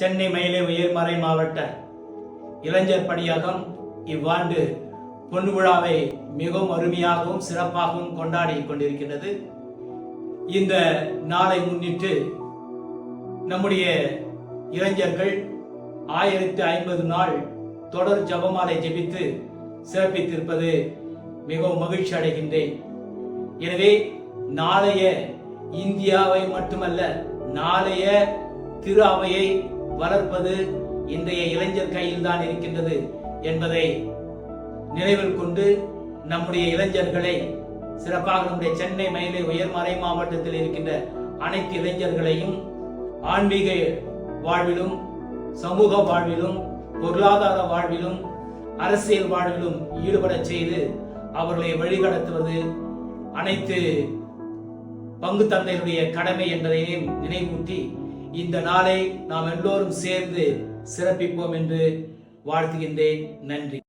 சென்னை மயிலை உயர்மறை மாவட்ட இளைஞர் பணியகம் இவ்வாண்டு பொன் விழாவை மிகவும் அருமையாகவும் சிறப்பாகவும் கொண்டாடி கொண்டிருக்கின்றது. இந்த நாளை முன்னிட்டு நம்முடைய இளைஞர்கள் ஆயிரத்தி ஐம்பது நாள் தொடர் ஜபமாலை ஜெபித்து சிறப்பித்திருப்பது மிகவும் மகிழ்ச்சி அடைகின்றேன். எனவே நாளைய இந்தியாவை மட்டுமல்ல நாளைய திரு அவையை வளர்ப்பது இன்றைய இளைஞர் கையில் தான் இருக்கின்றது என்பதை நினைவில் கொண்டு நம்முடைய இளைஞர்களை சிறப்பாக நம்முடைய சென்னை மயிலை உயர்மறை மாவட்டத்தில் இருக்கின்ற அனைத்து இளைஞர்களையும் ஆன்மீக வாழ்விலும் சமூக வாழ்விலும் பொருளாதார வாழ்விலும் அரசியல் வாழ்விலும் ஈடுபடச் செய்து அவர்களை வழிகடத்துவது அனைத்து பங்கு தந்தையுடைய கடமை என்பதையும் நினைவூட்டி இந்த நாளை நாம் எல்லோரும் சேர்ந்து சிறப்பிப்போம் என்று வாழ்த்துகின்றேன். நன்றி.